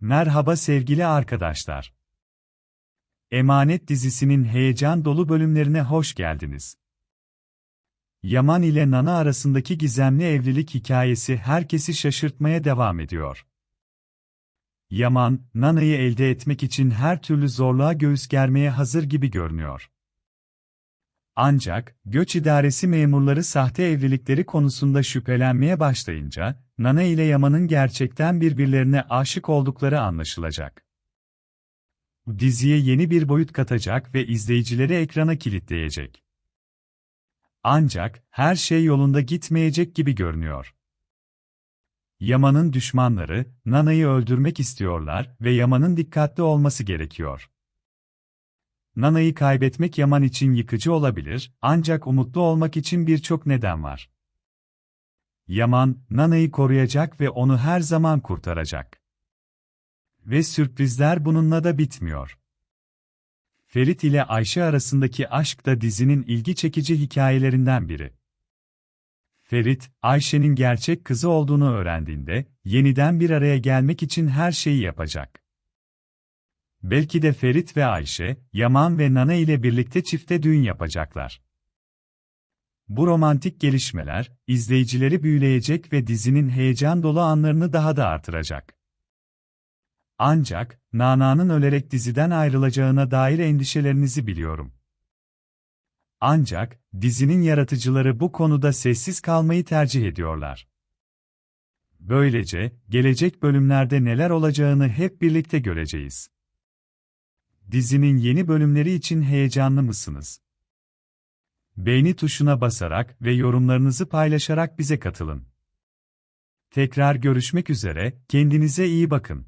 Merhaba sevgili arkadaşlar. Emanet dizisinin heyecan dolu bölümlerine hoş geldiniz. Yaman ile Nana arasındaki gizemli evlilik hikayesi herkesi şaşırtmaya devam ediyor. Yaman, Nana'yı elde etmek için her türlü zorluğa göğüs germeye hazır gibi görünüyor. Ancak, göç idaresi memurları sahte evlilikleri konusunda şüphelenmeye başlayınca, Nana ile Yaman'ın gerçekten birbirlerine aşık oldukları anlaşılacak. Diziye yeni bir boyut katacak ve izleyicileri ekrana kilitleyecek. Ancak, her şey yolunda gitmeyecek gibi görünüyor. Yaman'ın düşmanları, Nana'yı öldürmek istiyorlar ve Yaman'ın dikkatli olması gerekiyor. Nana'yı kaybetmek Yaman için yıkıcı olabilir, ancak umutlu olmak için birçok neden var. Yaman, Nana'yı koruyacak ve onu her zaman kurtaracak. Ve sürprizler bununla da bitmiyor. Ferit ile Ayşe arasındaki aşk da dizinin ilgi çekici hikayelerinden biri. Ferit, Ayşe'nin gerçek kızı olduğunu öğrendiğinde, yeniden bir araya gelmek için her şeyi yapacak. Belki de Ferit ve Ayşe, Yaman ve Nana ile birlikte çifte düğün yapacaklar. Bu romantik gelişmeler, izleyicileri büyüleyecek ve dizinin heyecan dolu anlarını daha da artıracak. Ancak, Nana'nın ölerek diziden ayrılacağına dair endişelerinizi biliyorum. Ancak, dizinin yaratıcıları bu konuda sessiz kalmayı tercih ediyorlar. Böylece, gelecek bölümlerde neler olacağını hep birlikte göreceğiz. Dizinin yeni bölümleri için heyecanlı mısınız? Beğeni tuşuna basarak ve yorumlarınızı paylaşarak bize katılın. Tekrar görüşmek üzere, kendinize iyi bakın.